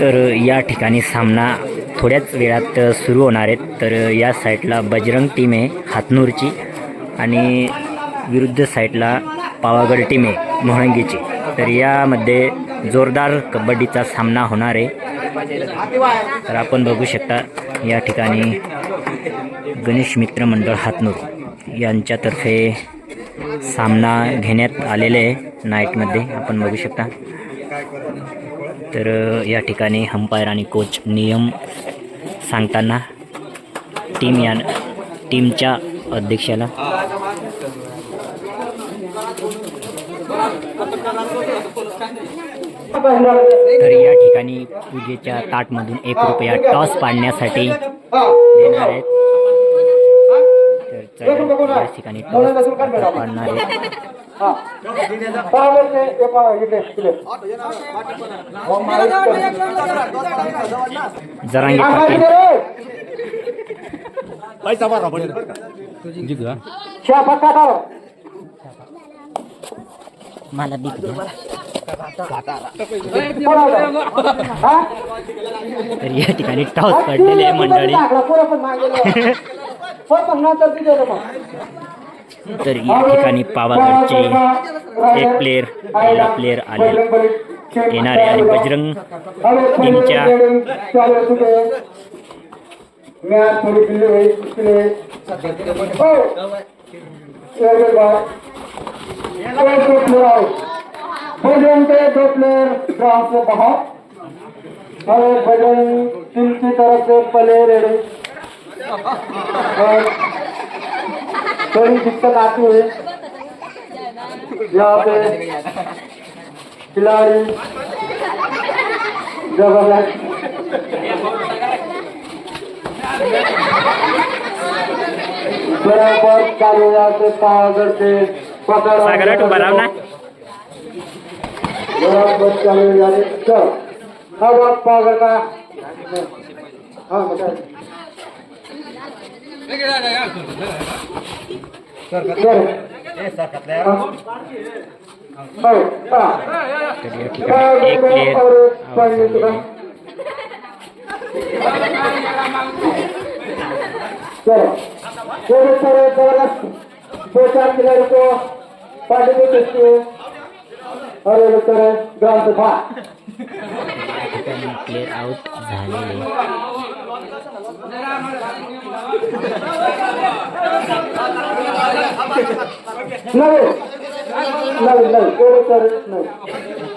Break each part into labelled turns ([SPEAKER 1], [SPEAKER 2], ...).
[SPEAKER 1] तर या ठिकाणी सामना थोड्याच वेळात सुरू होणार आहेत. तर या साईडला बजरंग टीम आहे हातनूरची आणि विरुद्ध साईडला पावागड टीम आहे मोहंगीची तर यामध्ये जोरदार कबड्डीचा सामना होणार आहे. तर आपण बघू शकता या ठिकाणी गणेश मित्र मंडळ हातनूर यांच्यातर्फे सामना घेण्यात आलेले आहे. नाईटमध्ये आपण बघू शकता. तर या ठिकाणी अंपायर आणि कोच नियम सांगताना टीम या टीमच्या अध्यक्षाला तर या ठिकाणी पूजेच्या ताटमधून एक रुपया टॉस पाडण्यासाठी देणार आहेत. तर या ठिकाणी टॉस पाडणार आहेत. जरांगे पाटील. मला बीक तर या ठिकाणी टॉस पडलेले आहे मंडळी. तर या ठिकाणी पावागडचे एक प्लेयर पहिला प्लेयर आले येणारे आणि बजरंग टीमच्या
[SPEAKER 2] बजरंग के दो प्लेयर ग्राउंड से बाहर और बजरंग टीम की तरफ से प्लेयर रेडी और थोड़ी दिक्कत आती है। यहाँ पे खिलाड़ी ज़बरदस्त बराबर चालू जाते पावागढ़ से पकड़
[SPEAKER 1] सागरात उभा राहा ना।
[SPEAKER 2] बराबर चालू जाते चल। अब आप पावागढ़ का हाँ बता दो चार खिलाड़ी को पार्टिसिपेट करते हुए और ये लोग
[SPEAKER 1] आउट झालेले
[SPEAKER 2] नहीं नहीं नहीं ये लोग करे नहीं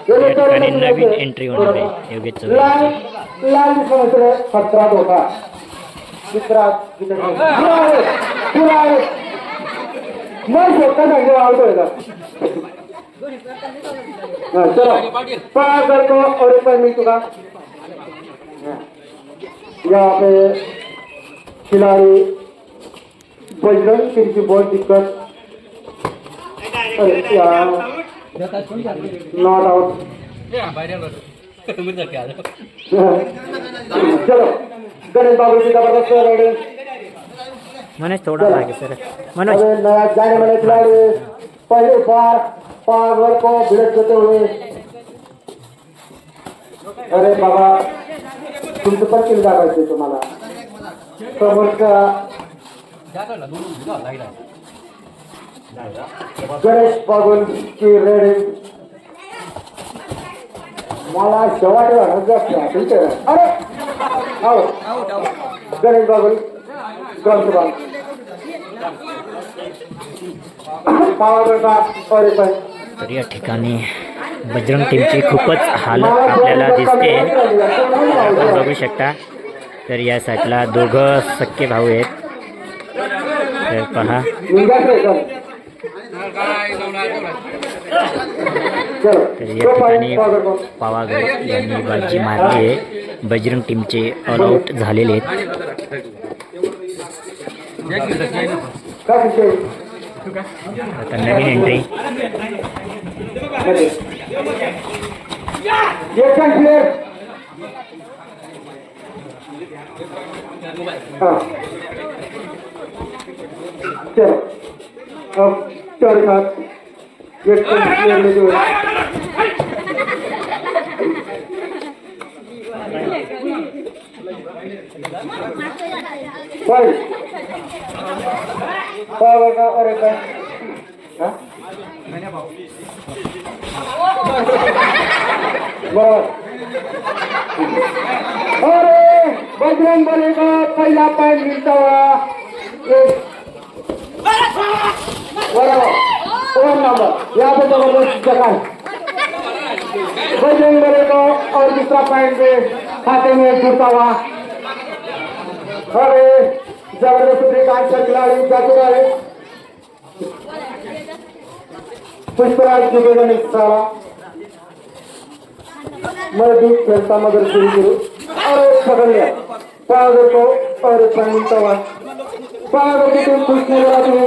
[SPEAKER 2] ये
[SPEAKER 1] या
[SPEAKER 2] लोग करे
[SPEAKER 1] ठिकाणी
[SPEAKER 2] नहीं,
[SPEAKER 1] नवीन
[SPEAKER 2] नहीं,
[SPEAKER 1] एंट्री होणार आहे योगेश चौधरी
[SPEAKER 2] लाइन लाइन समझ रहे खतरात होता चित्रात पुरा आहे पुरा आहे मग स्वतः सांगे आउट होएगा हाँ, चलो पागल को और एक बार मिल चुका हाँ, यहाँ पे खिलाड़ी बजरंग टीम की बहुत दिक्कत। नॉट आउट चलो गणेश बाबू जी ज़बरदस्त रेडी
[SPEAKER 1] मनोज थोडा मागे सर मनोज
[SPEAKER 2] नया जाने वाले खिलाड़ी पहले बार पावर को भिड़क देते हुए। अरे बाबा तुमचं पण किल्ला पाहिजे तुम्हाला समोरचा गणेश बाबूल की रेडी. मला शेवाटी वाटत जास्त आहे अरे! हो गणेश पण.
[SPEAKER 1] तर या ठिकाणी बजरंग टीमची खूपच हालत आपल्याला दिसते. बघू शकता तर या साईडला दोघं सख्खे भाऊ आहेत. तर पहा. तर या ठिकाणी पावागड यांनी बाजी मारली आहे. बजरंग टीमचे ऑल आऊट झालेले आहेत. आता नवीन एंट्री
[SPEAKER 2] चलो अब चार साथ एक प्लेयर में जो है पॉइंट पावर का और एक हा? बरोबर अरे बजरंग बली का पहिला पॉइंट मिळतावा. एक नंबर यहाँ पे जबरदस्त बजरंग बली को और दूसरा पॉइंट भी म्हणजे खाते में जुड़ता हुआ अरे जबरदस्त ब्रेक का खिलाड़ी जा चुका है पुष्पराज जुगेगा ने सारा मैं भी खेलता मगर शुरू करूँ और एक पकड़ लिया पावर को और एक पॉइंट मिलता हुआ पावर की टीम खुश नजर आती है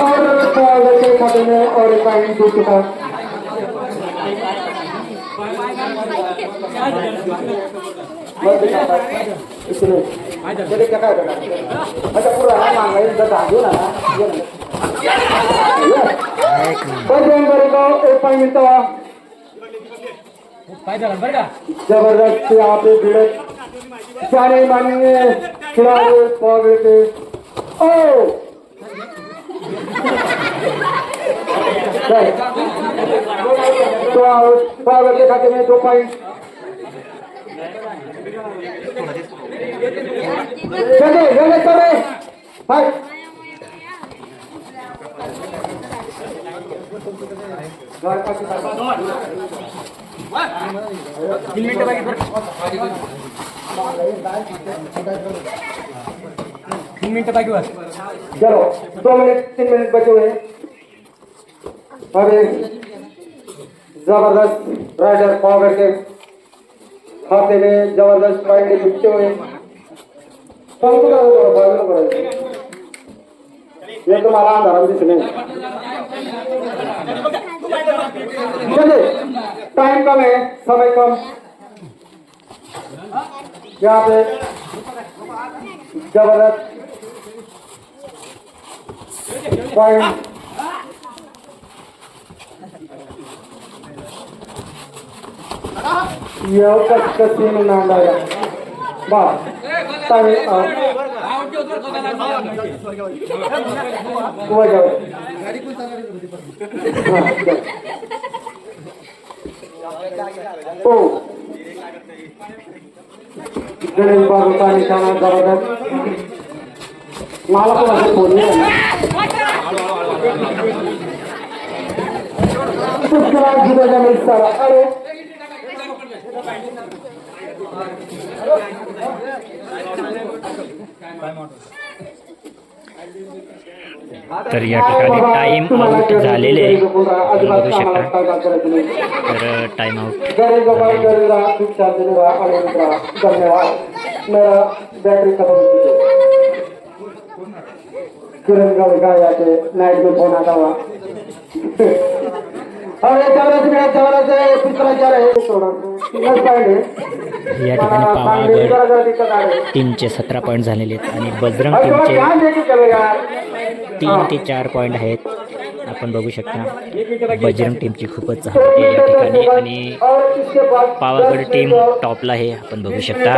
[SPEAKER 2] और पावर के खाते में और एक पॉइंट जुड़ चुका है मग इतने jadi kakak ada ada kurang mana ini dah tahu lah Bajrang Bali को एक पॉइंट मिलता हुआ जबरदस्त यहाँ पे भिड़त जाने मानेंगे खिलाड़ी पौधे के ओ तो पावर के खाते में दो पॉइंट चले चले चले हाय चलो दो मिनट, तीन मिनट बचे हुए हैं। अभी ज़बरदस्त राइडर पावर के खाते में ज़बरदस्त पॉइंट हुए। हे तुम्हाला अंधारात दिसले म्हणजे टाइम कम आहे समय कम. यहाँ पे जबरदस्त पॉइंट एवढं कशी नांदाया बस टाइम वजाव ओ गणेश बाबूचा निशाणा जबरदस्त मला पण असं फोन पुष्कराज जिल्ह्याच्या मिरसाला अरे
[SPEAKER 1] तर या ठिकाणी टाइम आउट झालेले बघू शकता. तर टाइम आउट
[SPEAKER 2] हो है है है
[SPEAKER 1] या ठिकाणी पावागड टीमचे सतरा पॉईंट झालेले आहेत आणि बजरंग टीमचे तीन ते चार पॉईंट आहेत आपण बघू शकता बजरंग टीमची खूपच आहे या ठिकाणी आणि पावागड टीम टॉपला आहे आपण बघू शकता।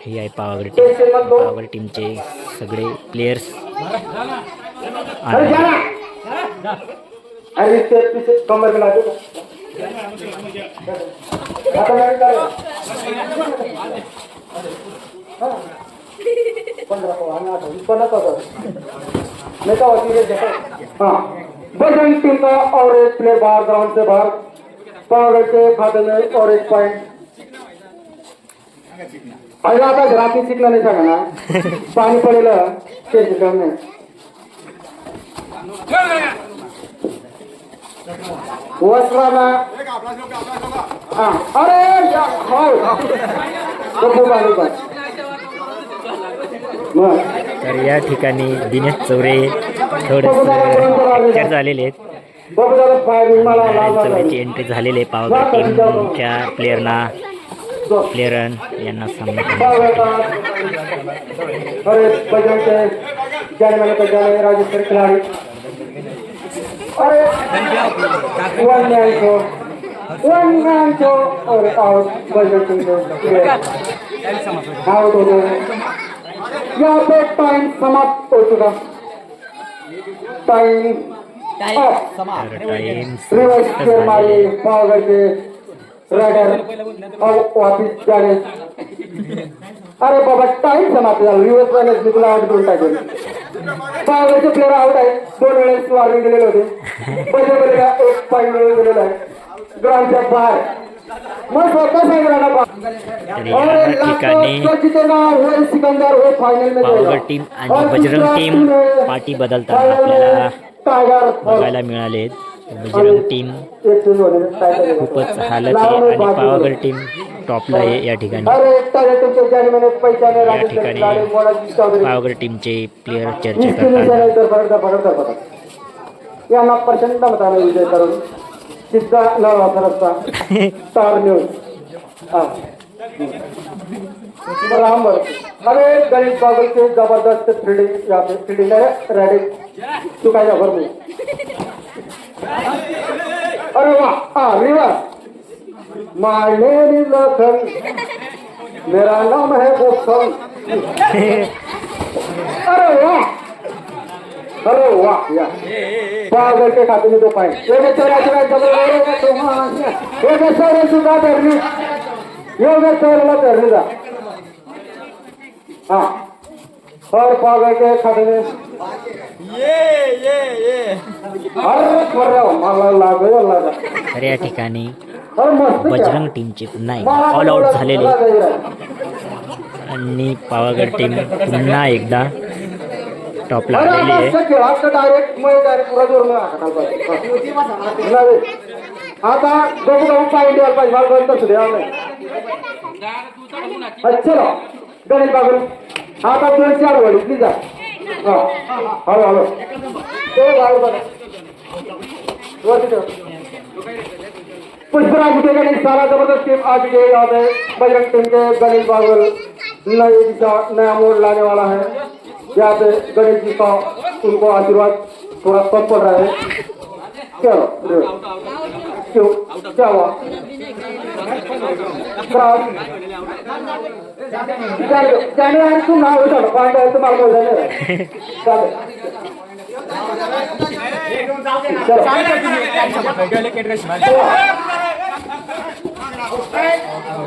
[SPEAKER 1] ही आहे पावागड टीम पावागड टीमचे सगळे प्लेयर्स
[SPEAKER 2] अरे जाना अरे आता नाही वकील बजरंग टीम का और एक प्लेयर बाहर ग्राउंड से बाहर पावर के खाते में और एक पॉइंट पहिला आता घरात शिकला नाही सांगा ना पाणी पडेल ते शिकवणे वस्त्राला हा. अरे हो.
[SPEAKER 1] तर या ठिकाणी दिनेश चौरे थोडंसं झालेले आहेत. चौरेची. एंट्री झालेली आहे. पावागड टीमच्या प्लेयरना
[SPEAKER 2] जो,
[SPEAKER 1] प्लेयरन यांना सामना.
[SPEAKER 2] अरे अरे one man show one man show और आउट बजरंग टीम आउट हो गए यहाँ पे टाइम समाप्त हो चुका टाइम अप
[SPEAKER 1] तर टाइम
[SPEAKER 2] रिवर्स केयर मारे पावगढ़ के वापिस जाने अरे बाबा टाइम समाप्त झाला. रिवर्स वायरस मी तुला आउट करून टाकेल पावगडचे प्लेअर आउट आहे. दोन वेळेस वॉर्निंग दिलेले होते. पहिले पहिले एक पॉईंट मिळून दिलेला आहे ग्राउंडच्या बाहेर. मग स्वतः सांगितलं हे
[SPEAKER 1] टीम आणि बजरंग टीम पाठी बदलताना आपल्याला बघायला मिळाले बजरंग टीम खूपच हालत आहे आणि पावागड टीम टॉपला आहे या ठिकाणी. या ठिकाणी पावागड टीमचे प्लेयर चर्चा करतात.
[SPEAKER 2] यांना प्रचंड मताने विजय करून सिद्धा न वापर असता स्टार न्यूज हा राम अरे गणेश बाबल के जबरदस्त फील्डिंग यहाँ पे फील्डिंग है रेडी चुका जा भर में अरे वाह हाँ reverse. My name is Lakhan मेरा नाम है बोसन अरे वाह अरे वाह या. पागल के खाते में दो पाए. ये बेचारा चला चौरा चौरा डबल ये बेचारे सुधा करनी. ये बेचारे ला करनी जा. हाँ. और पागल के खाते में. ये ये ये
[SPEAKER 1] तर या ठिकाणी बजरंग टीमचे पुन्हा एकदा ऑल आउट झालेले. आणि पावागड टीम पुन्हा एकदा टॉपला आलेली आहे.
[SPEAKER 2] आता गहू गहू पाहिजे द्यायला पाहिजे. मला गणित असू द्या नाही. चलो. गणेश बाबू आता दोन चार वडी प्लीज हॅलो हॅलो ते बाहेर बघा. पुष्पराज के गणेश सारा जबरदस्त टीम आज विजय याद है बजरंग टीम के गणेश बागल नए दिशा नया मोड़ लाने वाला है यहाँ पे गणेश जी का उनको आशीर्वाद थोड़ा कम पड़ रहा है चलो रे। क्यों क्या हुआ क्रॉस जाने जाने यार तुम ना हो चलो पॉइंट है तुम्हारा बोल रहे चलो चलो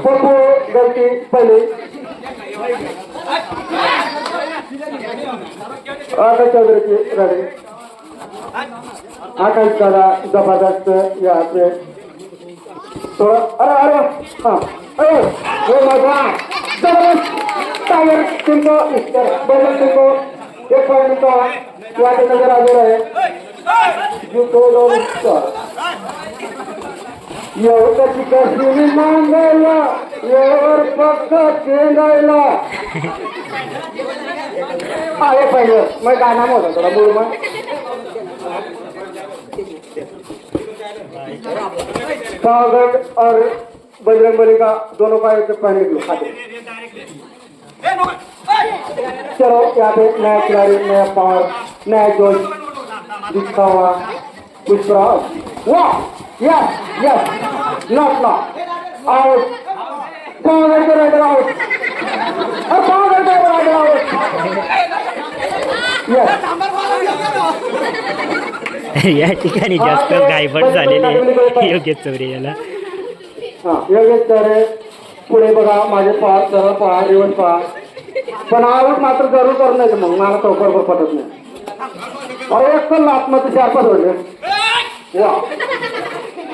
[SPEAKER 2] पप्पू गलती पहले आकाश चौधरी की रड़ी आकाश दादा जबरदस्त यहाँ पे अरे अरे हाँ. अरे वो हो मजा जबरदस्त. टाइगर टीम एक पॉइंट का यहाँ पे नजर आ रहा है कशी मागायला एवढ चेंगायला आहे मग काय नाम थोडा बोल मग. पावागढ़ और बजरंग बली का दोनों का एक पहले चलो, यहाँ पे नया खिलाड़ी, नया पावर, नया जोश दिखा हुआ। कुछ वाह! Yes yes not not out power K raider out और पावर के राइडर आउट यस
[SPEAKER 1] या ठिकाणी जास्त गायबट झालेली आहे योगेश चौरे याला.
[SPEAKER 2] हा योगेश तर पुढे बघा माझे पहा सरळ पहा रिवर्स पहा पण आउट मात्र जरूर नाही मग मला तो बरोबर पटत नाही. अरे एक तर आत्महत्या चार पाच होते वाह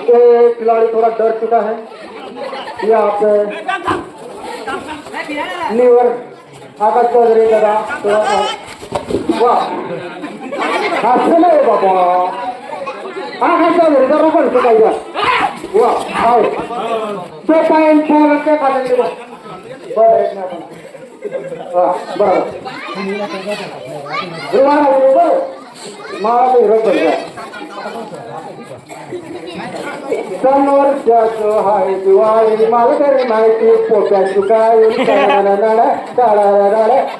[SPEAKER 2] ये खिलाड़ी थोड़ा डर चुका है यहाँ पे लीवर आकाश चौधरी दादा थोड़ा सा- वाह असं नाही बाबा आकाश चौधरी जरा पण चुकायचा वाह आउट तो पॉईंट फोर ते खाली बरं एक मिनिट. हा बरोबर हाय दिवाळी मला तरी माहिती पोट्याची काय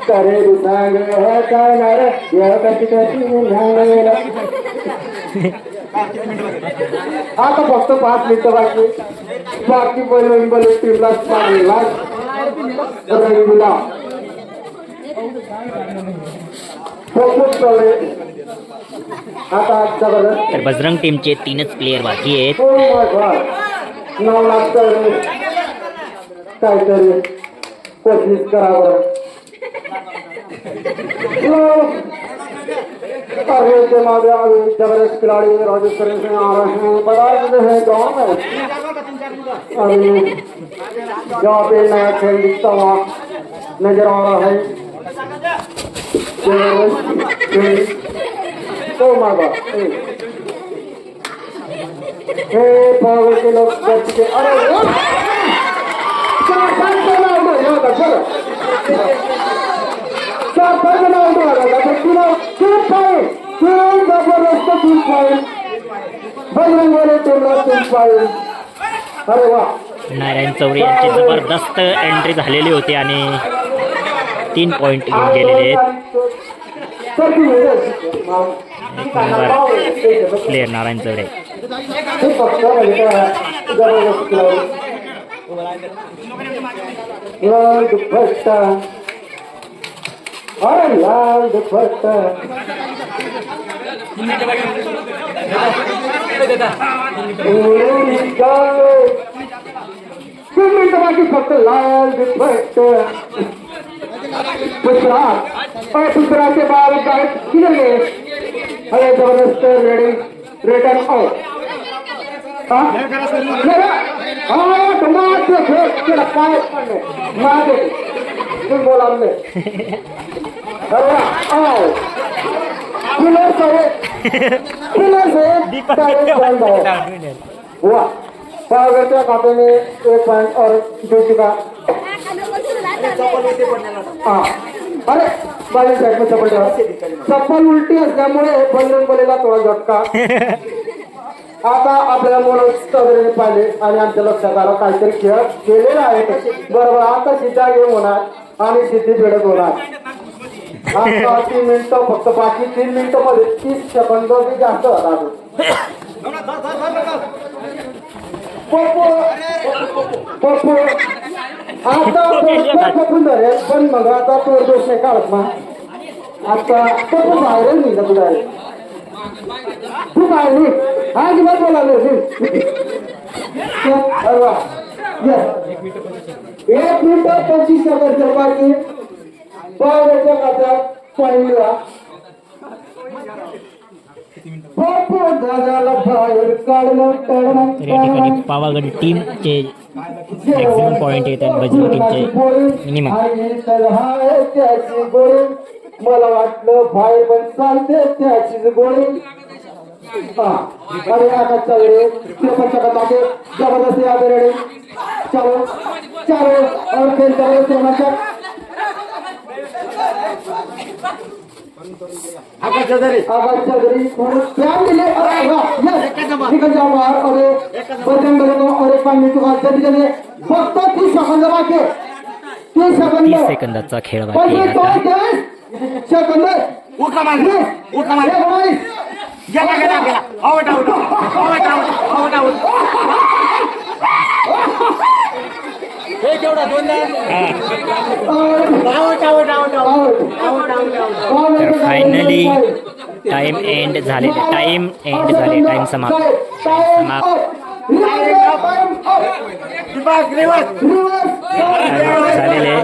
[SPEAKER 2] करे सांग हे काय या कशी कशी आता फक्त पाच मिनिटं बाकी बाकी बोलून बोलून टीमला चांगला रंगला खूप
[SPEAKER 1] तर बजरंग टीमचे तीनच प्लेयर बाकी
[SPEAKER 2] Oh ज़बरदस्त खिलाड़ी राजेश्वरी सिंह आ हैं रहे हैं गाँव में अभी जहाँ पे नया खेल दिखता हुआ नज़र आ रहा है जबरदस्त खेल हे. अरे चार जण चार पाच जण तर तुला जबरदस्त बजरंगवाले अरे वा.
[SPEAKER 1] नारायण चौरे यांची जबरदस्त एंट्री झालेली होती आणि तीन पॉईंट घेऊन गेलेले आहेत. प्लेयर नारायण चौरे
[SPEAKER 2] लाल दुपट्टा अरे लाल दुपट्टा फक्त लाल दुपट्टा पुसरा अरे पुसरा के बाद गाइड किधर गए? अरे जबरदस्त रेडी रिटर्न आउट हाँ? मेरा हाँ टमाटर खेल तेरा पाय पड़ने मार दे तुम बोला हमने। अरे आओ। किलर से किलर से डायरेक्ट बंद है। हुआ। पावरच्या खाते में एक पॉइंट और दे चुका। हा. अरे बाजू साईड में चप्पल ठेवा. चप्पल उलटी असल्यामुळे बंधन बलेला थोडा झटका. आता आपल्याला मुलं सदरीने पाहिले आणि आमच्या लक्षात आलं काहीतरी खेळ केलेला आहे. बरोबर आता सिद्धा गेम होणार आणि सिद्धी भेटत होणार. आता तीन मिनिटं फक्त बाकी तीन मिनिटं मध्ये तीस सेकंद बी जास्त होतात पप्पू! पप्पू! आता धरेल पण मग आता तो दोष नाही काढत मग आता बाहेर तू अरे वा. एक मिनिट पंचवीस सेकंद बाकी पहिला. दादाला बाहेर काढलं
[SPEAKER 1] मॅक्झिमम पॉईंट येत आहेत बजरंग टीमचे मिनिमम
[SPEAKER 2] त्याची मला वाटलं बाहेर पण चालते त्याचीच गोळी. हा. अरे आकाश चौरे तिरपन चकत आगे जबरदस्ती आगे रेडी चलो. चलो. और खेल चलो तिरपन आकाश चौधरी आकाश चौधरी क्या मिले अरे निकल जाओ बाहर और बजरंग दल फक्त तीस सेकंद बाकी. तीस सेकंद.
[SPEAKER 1] तीस सेकंदाचा खेळ बाकी आहे
[SPEAKER 2] सेकंद.
[SPEAKER 3] गेला गेला गेला out out out out out out
[SPEAKER 1] तर फायनली टाइम एंड झाले. टाइम एंड झाले. टाइम समाप्त. समाप्त झालेले.